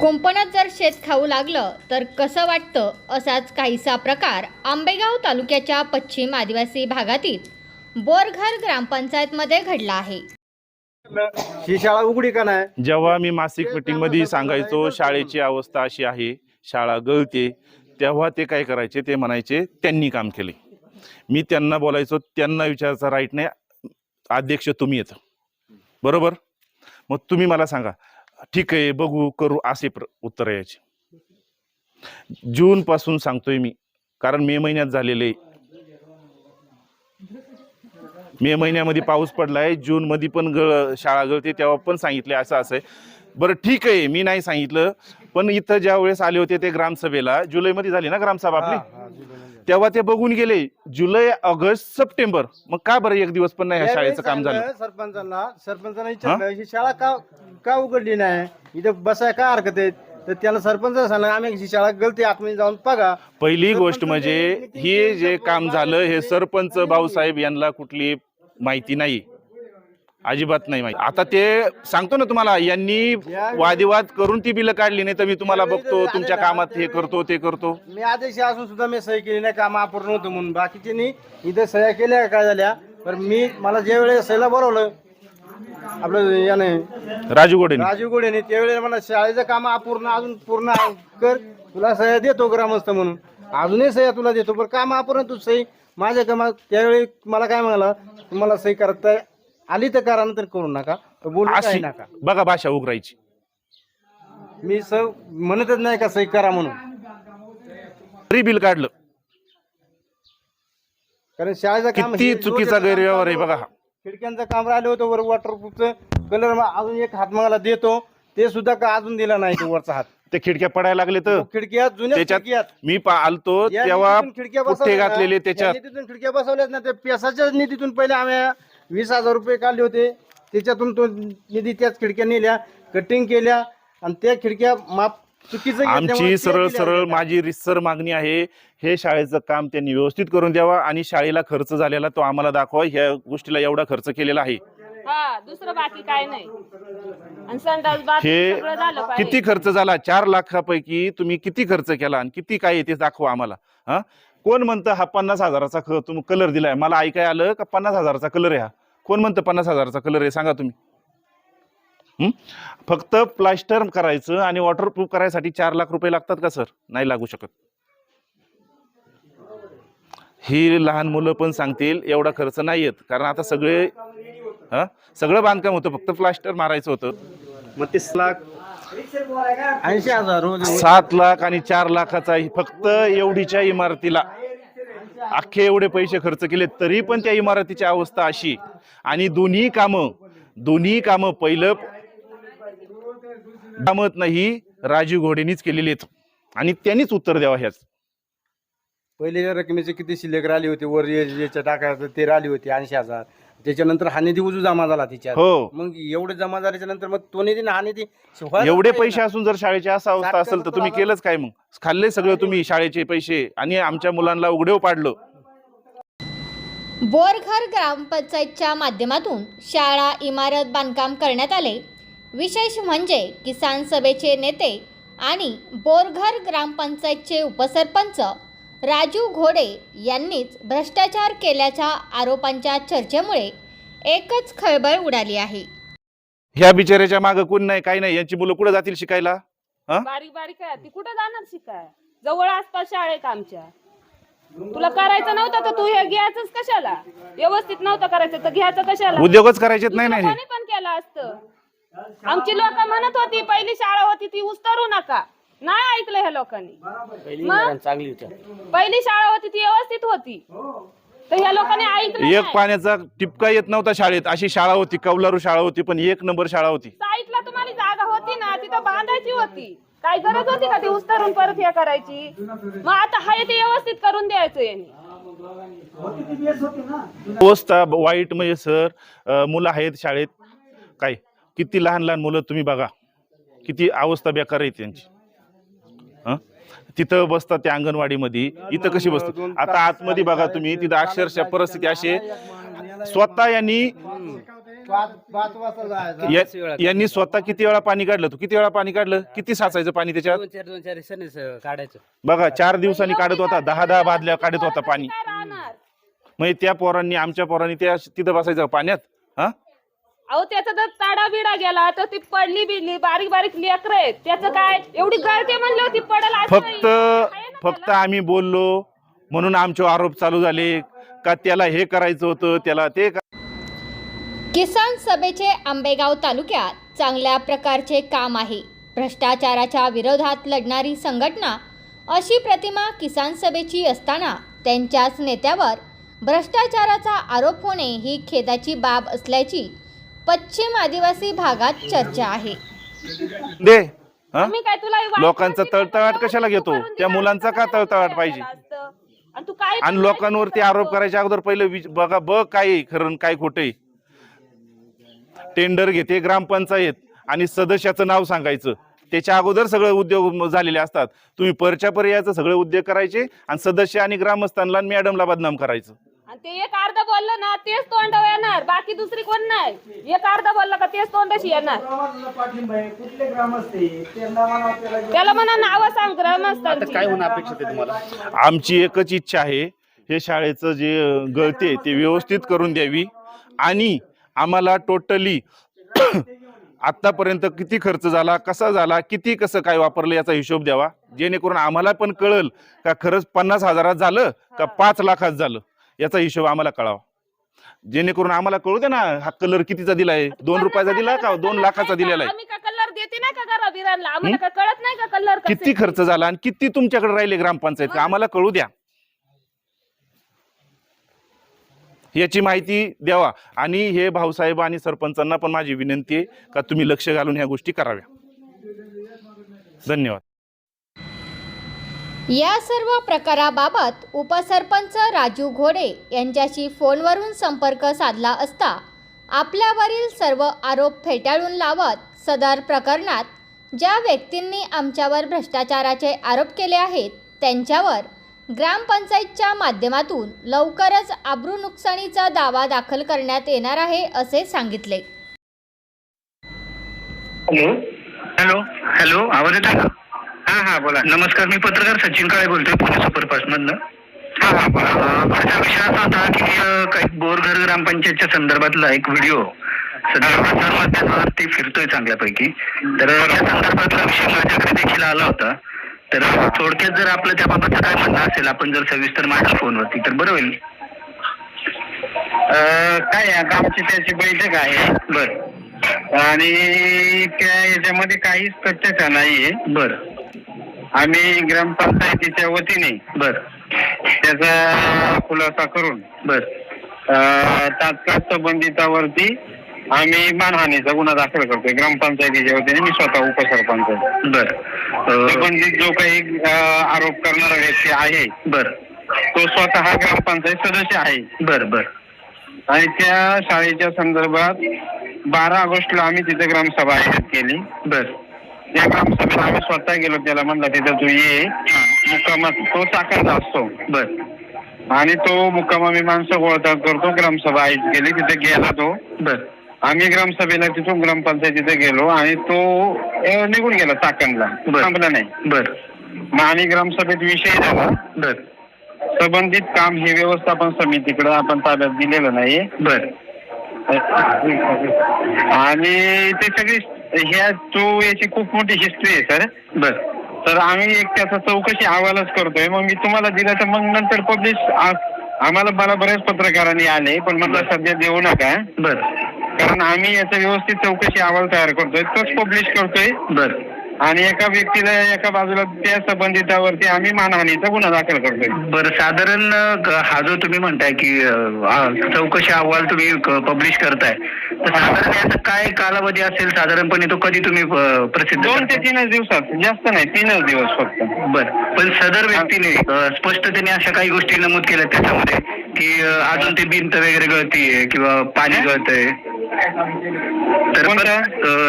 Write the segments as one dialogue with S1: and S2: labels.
S1: कुंपणात जर शेत खाऊ लागलं तर कसं वाटतं असाच काहीसा प्रकार आंबेगाव तालुक्याच्या पश्चिम आदिवासी भागातील बोरघर ग्रामपंचायतमध्ये घडला आहे.
S2: ही शाळा उघडी का नाही?
S3: जेव्हा मी मासिक मीटिंगमध्ये सांगायचो शाळेची अवस्था अशी आहे शाळा गळते तेव्हा ते काय करायचे ते म्हणायचे त्यांनी काम केले. मी त्यांना बोलायचो त्यांना विचारायचा राईट नाही अध्यक्ष तुम्ही येतं. बरोबर? मग तुम्ही मला सांगा ठीक आहे बघू करू असे प्र उत्तर यायचे जूनपासून सांगतोय मी कारण मे महिन्यात झालेले मे महिन्यामध्ये पाऊस पडलाय जून मध्ये पण गळ शाळा गळते तेव्हा पण सांगितले असं असं आहे. बरं ठीक आहे मी नाही सांगितलं पण इथं ज्या वेळेस आले होते ते ग्रामसभेला जुलैमध्ये झाली ना ग्रामसभा आपली? तेव्हा ते बघून गेले जुलै ऑगस्ट सप्टेंबर. मग का बरं एक दिवस पण नाही ह्या शाळेचं काम झालं?
S2: सरपंचांना सरपंचांना विचारलं ही? शाळा का का उघडली नाही? इथं बसाय का हरकत आहेत तर त्याला सरपंच सांगलं आम्ही ही शाळा गलती आतमध्ये जाऊन बघा.
S3: पहिली गोष्ट म्हणजे हे जे काम झालं हे सरपंच भाऊसाहेब यांना कुठली माहिती नाही. अजिबात नाही माहिती. आता ते सांगतो ना तुम्हाला यांनी वादिवाद करून ती बिलं काढली नाही तर मी तुम्हाला बघतो तुमच्या कामात हे करतो ते करतो.
S2: मी आदेश असून सुद्धा मी सही केली नाही काम अपूर्ण होतं म्हणून. बाकीच्यांनी इथं सह्या केल्या काय झाल्या? तर मी मला ज्या वेळेस सहीला बोलवलं आपलं याने
S3: राजू गोडे
S2: राजीव गोडेने त्यावेळेला मला शाळेचं काम अपूर्ण अजून पूर्ण कर तुला सह्या देतो ग्रामस्थ म्हणून. अजूनही सह्या तुला देतो पण काम अपूर्ण तू सही. माझ्या कामात त्यावेळी मला काय म्हणाला तुम्हाला सही करता आली तर करा नंतर करू नका. बोलू काही
S3: अशी
S2: नका.
S3: बघा भाषा उघडायची.
S2: मी स म्हणतच नाही का सही करा म्हणून.
S3: तरी बिल काढलं.
S2: कारण शाळेचं काम
S3: किती
S2: हे
S3: चुकीचा
S2: रोज
S3: गैरव्यवहार आहे बघा हा.
S2: खिडक्यांचं काम राहिलं होतं वर वॉटरप्रूफचं कलर अजून एक हात मला देतो. ते सुद्धा का अजून दिला नाही तो वरचा हात?
S3: ते खिडक्या पडायला लागले तर?
S2: खिडक्या जुन्या
S3: त्याच्यात मी पा- आलतो
S2: या
S3: तेव्हा
S2: निधीतून खिडक्या
S3: पुठ्ठे
S2: बसवल्या ना,
S3: घातलेले
S2: या
S3: त्याच्यात
S2: निधीतून खिडक्या बसवल्यात ना ते पेसाच्याच निधीतून पहिले आम्ही वीस हजार रुपये काढले होते. त्याच्यातून तो निधी त्याच खिडक्या नेल्या कटिंग केल्या आणि त्या खिडक्या माप चुकीचं
S3: आमची सरळ सरळ. माझी रिसर मागणी आहे हे शाळेचं काम त्यांनी व्यवस्थित करून द्यावा आणि शाळेला खर्च झालेला तो आम्हाला दाखवा ह्या गोष्टीला एवढा खर्च केलेला आहे.
S4: हा दुसरं बाकी काय नाही. आणि संडास बाथ
S3: हे
S4: सगळं झालं पाहिजे.
S3: किती खर्च झाला? चार लाखापैकी तुम्ही किती खर्च केला आणि किती काय आहे ते दाखवा आम्हाला. हा? कोण म्हणतं हा पन्नास हजाराचा ख तुम्ही कलर दिलाय? मला ऐकाय आलं का पन्नास हजाराचा कलर आहे हा? कोण म्हणतं पन्नास हजाराचा कलर आहे? सांगा तुम्ही. हं? फक्त प्लास्टर करायचं आणि वॉटरप्रूफ करायसाठी चार लाख रुपये लागतात का सर नाही लागू शकत. ही लहान मुलं पण सांगतील एवढा खर्च नाही येत. कारण आता सगळे हा? सगळं बांधकाम होतं फक्त प्लास्टर मारायचं होतं.
S2: मग तीस लाख ऐंशी हजार
S3: सात लाख आणि चार लाखाचा हि- फक्त एवढीच्या इमारतीला. अख्खे एवढे पैसे खर्च केले तरी पण त्या इमारतीची अवस्था अशी. आणि दोन्ही कामं दोन्ही कामं पहिलं कामत नाही राजीव घोडेनीच केलेली आहेत. आणि त्यांनीच उत्तर द्यावा ह्याच.
S2: पहिलेच्या रकमेचे किती शिल्लक राहिली होती? वर याच्या टाकायचं ते राहिली होती ऐंशी हजार. त्याच्यानंतर हा निधी उजू जमा झाला तिच्यात.
S3: हो.
S2: मग एवढे जमा झाल्याच्यानंतर मग तो निधी आणि हा निधी
S3: एवढे पैसे
S2: ना.
S3: असून जर शाळेची असा अवस्था असेल तर तुम्ही केलंच काय मग? खाल्ले सगळं तुम्ही शाळेचे पैसे आणि आमच्या मुलांना उघडेव पाडलं.
S1: बोरघर ग्रामपंचायतच्या माध्यमातून शाळा इमारत बांधकाम करण्यात आले. विशेष म्हणजे किसान सभेचे नेते आणि बोरघर ग्रामपंचायतचे उपसरपंच राजू घोडे यांनीच भ्रष्टाचार केल्याच्या आरोपांच्या चर्चेमुळे एकच खळबळ उडाली आहे.
S3: ह्या बिचाऱ्याच्या मागं कोण नाही काही नाही यांची मुलं कुठं जातील शिकायला?
S4: बारीक बारीक आहे. ती कुठं जाणार शिकाय? जवळ आसपास शाळेत आमच्या. तुला करायचं नव्हतं तर तू हे घ्यायचंच कशाला? व्यवस्थित नव्हतं करायचं तर घ्यायचं कशाला?
S3: उद्योगच करायचेत नाही
S4: दुसरं
S3: नाही
S4: कोणी पण केलं असतं. आमची लोक म्हणत होती पहिली शाळा होती ती उस्तरू नका. नाही ऐकलं ह्या लोकांनी. मग?
S2: चांगली होती.
S4: पहिली शाळा होती ती व्यवस्थित होती. तर ह्या लोकांनी ऐकलं
S3: एक
S4: नाही.
S3: पाण्याचा टिपका येत नव्हता शाळेत. अशी शाळा होती कौलारू शाळा होती पण एक नंबर शाळा होती.
S4: साईटला तुम्हाला जागा होती ना तिथं बांधायची होती. काय गरज होती का ती उस्तरून परत हे करायची? मग आता हाय ते व्यवस्थित करून द्यायचं यांनी.
S3: अवस्था वाईट म्हणजे सर अं, मुलं आहेत शाळेत. काय? किती लहान लहान मुलं तुम्ही बघा. किती अवस्था बेकार आहे त्यांची. हं? तिथं बसतात त्या अंगणवाडीमध्ये. इथं कशी बसतात? आता आतमध्ये बघा तुम्ही तिथं अक्षरशः परिस्थिती अशी आहे. स्वतः यांनी
S2: पाच पाच वाजता जायचं.
S3: या- यांनी स्वतः किती वेळा पाणी काढलं? तू किती वेळा पाणी काढलं? किती साचायचं पाणी त्याच्यात?
S5: दोन चार दोन चार सणीच काढायचं.
S3: बघा चार दिवसांनी काढत होता. दहा दहा बादल्या काढत होता पाणी. म्हणजे त्या पोरांनी आमच्या पोरांनी त्या तिथं बसायचं पाण्यात? हा?
S4: अहो त्याचा जर ताडा बिडा गेला तर ती पडली बिडली बारीक बारीक लेकर आहेत त्याचं काय एवढी गळते म्हणलं होती पडल असं
S3: फक्त
S4: नाही. आहे ना
S3: फक्त
S4: त्याला?
S3: आम्ही बोललो म्हणून आमचे आरोप चालू झाले का त्याला हे करायचं होतं त्याला ते
S1: किसान सभेचे आंबेगाव तालुक्यात चांगल्या प्रकारचे काम आहे भ्रष्टाचाराच्या विरोधात लढणारी संघटना अशी प्रतिमा किसान सभेची असताना त्यांच्याच नेत्यावर भ्रष्टाचाराचा आरोप होणे ही खेदाची बाब असल्याची पश्चिम आदिवासी भागात चर्चा आहे
S3: दे हा
S4: आम्ही काय तुला वाटलं
S3: लोकांचा
S4: की
S3: तळतळाट कशाला घेतो?
S4: करून
S3: त्या
S4: दिला
S3: मुलांचा
S4: असतं,
S3: का तळतळाट पाहिजे?
S4: असतं? आणि तू काय
S3: आणि लोकांवरती आरोप करायच्या अगोदर पहिले विच- बघा बघ काय आहे खरं आणि काय खोटं आहे. टेंडर घेते ग्रामपंचायत आणि सदस्याचं नाव सांगायचं त्याच्या अगोदर सगळे उद्योग म- झालेले असतात तुम्ही परच्या पर्यायाचं सगळे उद्योग करायचे आणि सदस्य आणि ग्रामस्थांना आणि मॅडमला बदनाम करायचं
S4: आणि ते एक अर्ध बोललं ना तेच तोंड येणार. बाकी दुसरी कोण नाही? एक अर्ध बोललं का तेच तोंडाशी येणार. त्याला म्हणा नाव सांग
S5: आता
S4: ग्रामस्थांची
S5: काय होणं अपेक्षित आहे तुम्हाला?
S3: आमची एकच इच्छा आहे हे शाळेचं जे गळते ते व्यवस्थित करून द्यावी. आणि आम्हाला टोटली आत्तापर्यंत किती खर्च झाला कसा झाला किती कसं काय वापरलं याचा हिशोब द्यावा? जेणेकरून आम्हाला पण कळल का खरंच पन्नास हजारात झालं का पाच लाखात झालं? याचा हिशोब आम्हाला कळावा. जेणेकरून आम्हाला कळू दे ना हा कलर कितीचा दिलाय? दोन रुपयाचा दिला का? दोन लाखाचा दिलेला आहे
S4: आम्ही का कलर देते ना का घरा बिरांना? आम्हाला का कळत नाही का कलर
S3: किती खर्च झाला आणि किती तुमच्याकडे राहिले ग्रामपंचायत? आम्हाला कळू द्या. याची माहिती द्यावा. आणि हे भाऊसाहेब आणि सरपंचांना पण माझी विनंती आहे का तुम्ही लक्ष घालून ह्या गोष्टी कराव्या. धन्यवाद.
S1: या सर्व प्रकाराबाबत उपसरपंच राजू घोडे यांच्याशी फोनवरून संपर्क साधला असता आपल्यावरील सर्व आरोप फेटाळून लावत सदर प्रकरणात ज्या व्यक्तींनी आमच्यावर भ्रष्टाचाराचे आरोप केले आहेत त्यांच्यावर ग्रामपंचायतच्या माध्यमातून लवकरच आब्रू नुकसानीचा दावा दाखल करण्यात येणार आहे असे सांगितले.
S6: हॅलो. हॅलो. हॅलो. आवाज येतो का? हा हा बोला. नमस्कार मी पत्रकार सचिन काळे बोलतोय पुणे सुपरफास्ट मधनं. हा हा बोला. माझा विषय असा होता की अं, काही बोरघर ग्रामपंचायतच्या संदर्भातला एक व्हिडिओ सध्या माध्यमावरती फिरतोय चांगल्यापैकी. तर त्या संदर्भातला विषय माझ्याकडे देखील आला होता. तर थोडक्यात जर आपलं त्याबाबतचं काय म्हणणं असेल आपण जर सविस्तर मांडलं फोनवरती तर बरं होईल. काय आता आमची त्याची बैठक आहे. बर. आणि त्या याच्यामध्ये काहीच तथ्यता नाहीये. बर. आम्ही ग्रामपंचायतीच्या वतीने बर त्याचा खुलासा करून बर तात्काळ संबंधितावरती आम्ही मानहानीचा गुन्हा दाखल करतोय. ग्रामपंचायतीच्या वतीने मी स्वतः उपसरपंच. बर संबंधित जो काही आरोप करणारा व्यक्ती आहे बर. तो स्वतः ग्रामपंचायत सदस्य आहे. बर बर. आणि त्या शाळेच्या संदर्भात बारा ऑगस्टला आम्ही तिथे ग्रामसभा आयोजित केली. बर. त्या ग्रामसभेला आम्ही स्वतः गेलो त्याला म्हणलं तिथं तू ये. मुक्कामात तो चाकरचा असतो. बर आणि तो मुक्कामा मी माणसं गोळा करतो. ग्रामसभा आयोजित केली तिथे गेला तो. बर आम्ही ग्रामसभेला तिथून ग्रामपंचायतीथे गेलो आणि तो अं, निघून गेला चाकणला थांबला नाही. बर मग आणि ग्रामसभेत विषय झाला. बर संबंधित काम हे व्यवस्थापन समितीकडे आपण ताब्यात दिलेलं नाही बर आणि ते सगळी ह्या तो याची खूप मोठी हिस्ट्री आहे सर बर. तर आम्ही एक त्याचा चौकशी अहवालच करतोय. मग मी तुम्हाला दिला तर मग नंतर पब्लिश आम्हाला मला बऱ्याच पत्रकारांनी आले पण मला सध्या देऊ नका बर. कारण आम्ही याचा व्यवस्थित चौकशी अहवाल तयार करतोय तोच पब्लिश करतोय. बर. आणि एका व्यक्तीला एका बाजूला त्या संबंधितावरती आम्ही मानहानीचा गुन्हा दाखल करतोय.
S7: बरं साधारण अ, हा जो तुम्ही म्हणताय की अ, चौकशी अहवाल तुम्ही पब्लिश करताय तर साधारण याचा काय कालावधी असेल? साधारणपणे तो कधी तुम्ही अ, प्रसिद्ध
S6: दोन ते
S7: करताय?
S6: तीनच दिवसात जास्त नाही तीनच दिवस फक्त.
S7: बरं पण सदर व्यक्तीने अ, स्पष्टतेने अशा काही गोष्टी नमूद केल्या त्याच्यामध्ये की अ, अजून ते भिंत वगैरे गळतीये किंवा पाणी गळतंय? तर पण,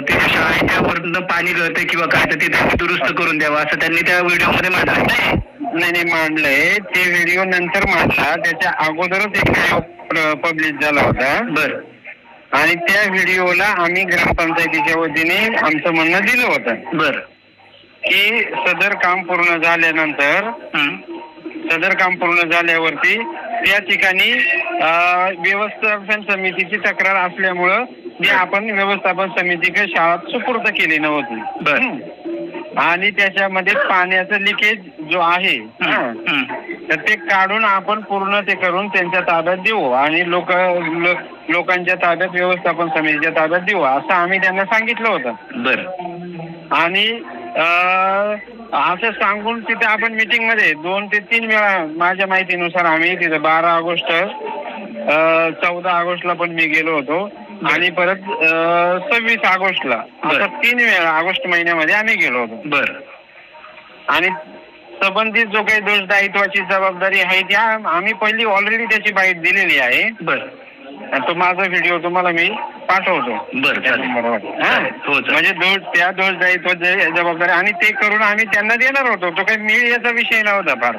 S7: ते शाळेच्या पाणी गळतंय किंवा काय तर ते दुरुस्त करून द्यावं असं त्यांनी त्या व्हिडिओमध्ये म्हटलं
S6: नाही नाही मांडलंय. ते व्हिडिओ नंतर मांडला. त्याच्या अगोदरच एक व्हिडिओ पब्लिश झाला होता.
S7: बर.
S6: आणि त्या व्हिडिओला आम्ही ग्रामपंचायतीच्या वतीने आमचं म्हणणं दिलं होतं.
S7: बर.
S6: की सदर काम पूर्ण झाल्यानंतर सदर काम पूर्ण झाल्यावरती त्या ठिकाणी व्यवस्थापन समितीची तक्रार असल्यामुळं ती आपण व्यवस्थापन समितीकडे शाळा सुपूर्द केली नव्हती. आणि त्याच्यामध्ये पाण्याचं लिकेज जो आहे तर ते काढून आपण पूर्ण ते करून त्यांच्या ताब्यात देऊ आणि लोक लोकांच्या ताब्यात व्यवस्थापन समितीच्या ताब्यात देऊ असं आम्ही त्यांना सांगितलं होतं.
S7: बर.
S6: आणि असं सांगून तिथे आपण मीटिंगमध्ये दोन ते तीन वेळा माझ्या माहितीनुसार आम्ही तिथे बारा ऑगस्ट चौदा ऑगस्टला पण मी गेलो होतो. आणि परत सव्वीस ऑगस्टला. असं तीन वेळा ऑगस्ट महिन्यामध्ये आम्ही गेलो होतो.
S7: बर.
S6: आणि संबंधित जो काही दोष दायित्वाची जबाबदारी आहे त्या आम्ही पहिली ऑलरेडी त्याची बाईट दिलेली आहे.
S7: बर.
S6: आणि तो माझा व्हिडिओ तुम्हाला मी पाठवतो
S7: बरं,
S6: त्या
S7: चालेल.
S6: नंबरवर. हा?
S7: चालेल. हो, चालेल.
S6: म्हणजे दोष त्या दोष दायित्व जे- जबाबदारी आणि ते करून आम्ही त्यांना देणार होतो तो काही मीडियाचा विषय नव्हता फार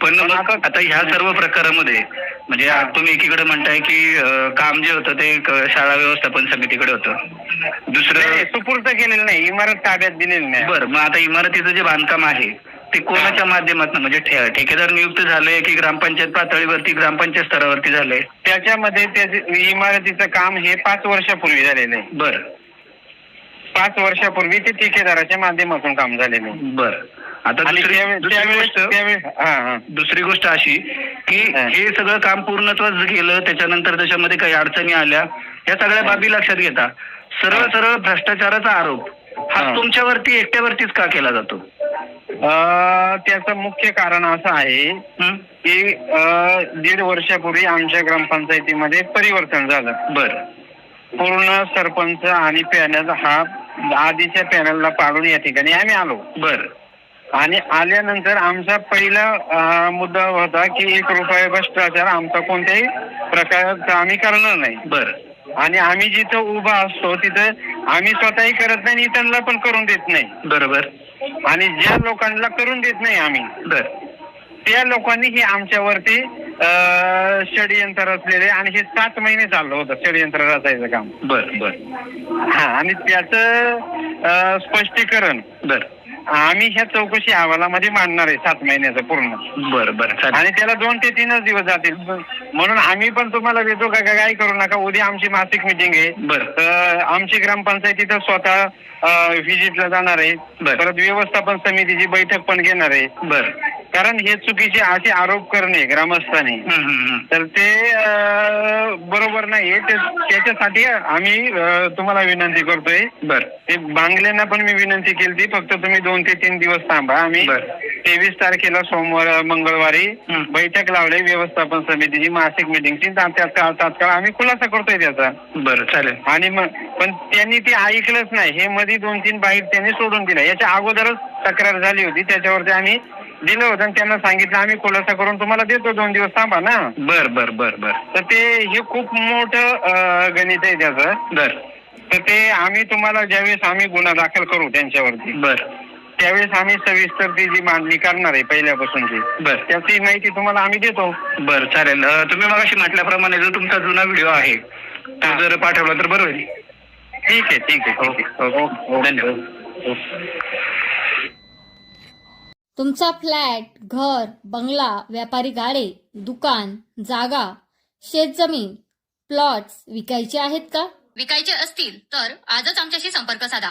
S7: पण मग आता ह्या सर्व प्रकारामध्ये म्हणजे तुम्ही एकीकडे म्हणताय की अं, काम जे होतं ते क- शाळा व्यवस्थापन समितीकडे होतं दुसरं
S6: सुपूर्त केलेलं नाही इमारत ताब्यात दिलेली नाही
S7: बर मग आता इमारतीचं जे बांधकाम आहे ते कोणाच्या माध्यमातून? म्हणजे ठे- ठेकेदार नियुक्त झालंय की ग्रामपंचायत पातळीवरती ग्रामपंचायत स्तरावरती झालंय
S6: त्याच्यामध्ये त्या इमारतीचं काम हे पाच वर्षापूर्वी झालेलं आहे.
S7: बर.
S6: पाच वर्षापूर्वी ते ठेकेदाराच्या माध्यमातून काम झालेलं आहे.
S7: बर. आता
S6: आणि
S7: दुसरी
S6: त्यावेळेस
S7: दुसरी
S6: त्यावेळेस
S7: गोष्ट
S6: त्यावेळेस हा हा.
S7: दुसरी गोष्ट अशी की
S6: हा.
S7: हे सगळं काम पूर्णत्वाच गेलं. त्याच्यानंतर त्याच्यामध्ये काही अडचणी आल्या. या सगळ्या बाबी लक्षात घेता. सरळ सरळ भ्रष्टाचाराचा आरोप हा
S6: हा.
S7: तुमच्यावरती एकट्यावरतीच का केला जातो?
S6: त्याचं मुख्य कारण असं आहे? की दीड वर्षापूर्वी आमच्या ग्रामपंचायतीमध्ये परिवर्तन झालं.
S7: बर.
S6: पूर्ण सरपंच आणि पॅनल हा आधीच्या पॅनलला पाडून या ठिकाणी आम्ही आलो.
S7: बर.
S6: आणि आल्यानंतर आमचा पहिला मुद्दा होता की एक रुपया भ्रष्टाचार आमचा कोणत्याही प्रकारचा आम्ही करणार नाही.
S7: बर.
S6: आणि आम्ही जिथं उभा असतो तिथं आम्ही स्वतःही करत नाही आणि इतरांना पण करून देत नाही.
S7: बरोबर.
S6: आणि ज्या लोकांना करून देत नाही आम्ही
S7: बर
S6: त्या लोकांनी हे आमच्यावरती अं, षडयंत्र रचलेले आणि हे सात महिने चाललं होतं षडयंत्र रचायचं काम.
S7: बर बर.
S6: हा आणि त्याचं स्पष्टीकरण
S7: बर.
S6: आम्ही ह्या चौकशी अहवालामध्ये मांडणार आहे सात महिन्याचं पूर्ण.
S7: बर बर चालेल.
S6: आणि त्याला दोन ते तीनच दिवस जातील. म्हणून आम्ही पण तुम्हाला देतो का का- काय करू नका. उद्या आमची मासिक मिटिंग आहे.
S7: बर.
S6: तर आमची ग्रामपंचायत इथं स्वतः व्हिजिटला जाणार आहे.
S7: बर.
S6: परत व्यवस्थापन समितीची बैठक पण घेणार आहे.
S7: बर.
S6: कारण हे चुकीचे असे आरोप करणे ग्रामस्थांनी. तर ते अं, बरोबर नाहीये ते त्याच्यासाठी आम्ही अं, तुम्हाला विनंती करतोय.
S7: बर.
S6: ते बांगल्यांना पण मी विनंती केली फक्त तुम्ही दोन ते तीन दिवस थांबा आम्ही.
S7: बर.
S6: तेवीस तारखेला सोमवार मंगळवारी
S7: हं.
S6: बैठक लावली व्यवस्थापन समितीची मासिक मिटिंगची तात्काळ तात्काळ आम्ही खुलासा करतोय त्याचा.
S7: बर चालेल.
S6: आणि मग पण त्यांनी ते ऐकलंच नाही. हे मध्ये दोन तीन बाईट त्यांनी सोडून दिल्या. याच्या अगोदरच तक्रार झाली होती. त्याच्यावरती आम्ही दिलं होतं आणि त्यांना सांगितलं आम्ही खुलासा करून तुम्हाला देतो. दोन दिवस थांबा ना.
S7: बर बर बर बर.
S6: तर ते हे खूप मोठं अं, गणित आहे त्याचं.
S7: बर.
S6: तर ते आम्ही तुम्हाला ज्यावेळेस आम्ही गुन्हा दाखल करू त्यांच्यावरती.
S7: बर.
S6: त्यावेळेस आम्ही सविस्तर ती जी मांडणी करणार आहे पहिल्यापासूनची
S7: बर.
S6: त्याची माहिती तुम्हाला आम्ही देतो.
S7: बर चालेल. अं, तुम्ही मगाशी म्हटल्याप्रमाणे जो तुमचा जुना व्हिडिओ आहे तो जर पाठवला तर बरं होईल.
S6: ठीक आहे ठीक आहे ठीक आहे.
S7: ओके धन्यवाद.
S1: तुमचा फ्लॅट घर बंगला व्यापारी गाडे दुकान जागा शेतजमीन प्लॉट्स विकायचे आहेत का? विकायचे असतील तर आजच आमच्याशी संपर्क साधा.